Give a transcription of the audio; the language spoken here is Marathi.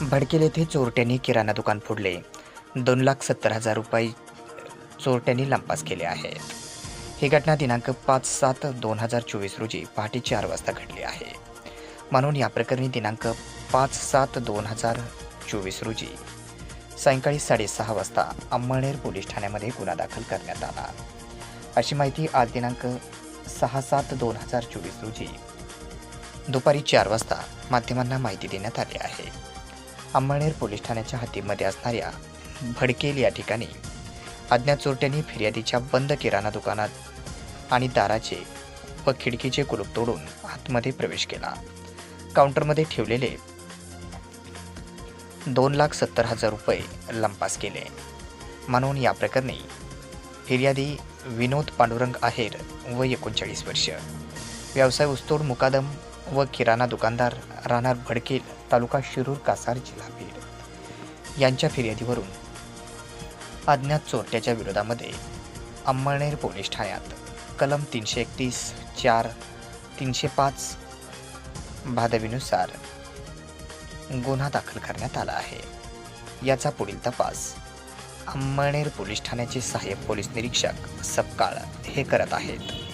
भडकेल येथे चोरट्यांनी किराणा दुकान फोडले. दोन लाख सत्तर हजार रुपये चोरट्यांनी लंपास केले आहेत. ही घटना दिनांक पाच सात दोन हजार चोवीस रोजी पहाटे चार वाजता घडली आहे. म्हणून या प्रकरणी दिनांक पाच सात दोन हजार चोवीस रोजी सायंकाळी साडेसहा वाजता अंमळनेर पोलीस ठाण्यामध्ये गुन्हा दाखल करण्यात आला. अशी माहिती आज दिनांक सहा सात दोन हजार चोवीस रोजी दुपारी चार वाजता माध्यमांना माहिती देण्यात आली आहे. अंमळनेर पोलीस ठाण्याच्या हद्दीमध्ये असणाऱ्या भडकेल या ठिकाणी अज्ञात चोरट्यांनी फिर्यादीच्या बंद किराणा दुकानात आणि दाराचे व खिडकीचे कुलूप तोडून आतमध्ये प्रवेश केला. काउंटरमध्ये ठेवलेले दोन लाख सत्तर हजार रुपये लंपास केले. म्हणून या प्रकरणी फिर्यादी विनोद पांडुरंग आहेर व एकोणचाळीस वर्ष. व्यवसाय उस्तोड मुकादम व किराणा दुकानदार राहणार भडकेल तालुका शिरूर कासार जिल्हा बीड. यांच्या फिर्यादीवरून अज्ञात चोरट्याच्या विरोधामध्ये अंमळनेर पोलीस ठाण्यात कलम तीनशे एकतीस चार तीनशे पाच भादवीनुसार गुन्हा दाखल करण्यात आला आहे. याचा पुढील तपास अंमळनेर पोलीस ठाण्याचे सहाय्यक पोलीस निरीक्षक सपकाळ हे करत आहेत.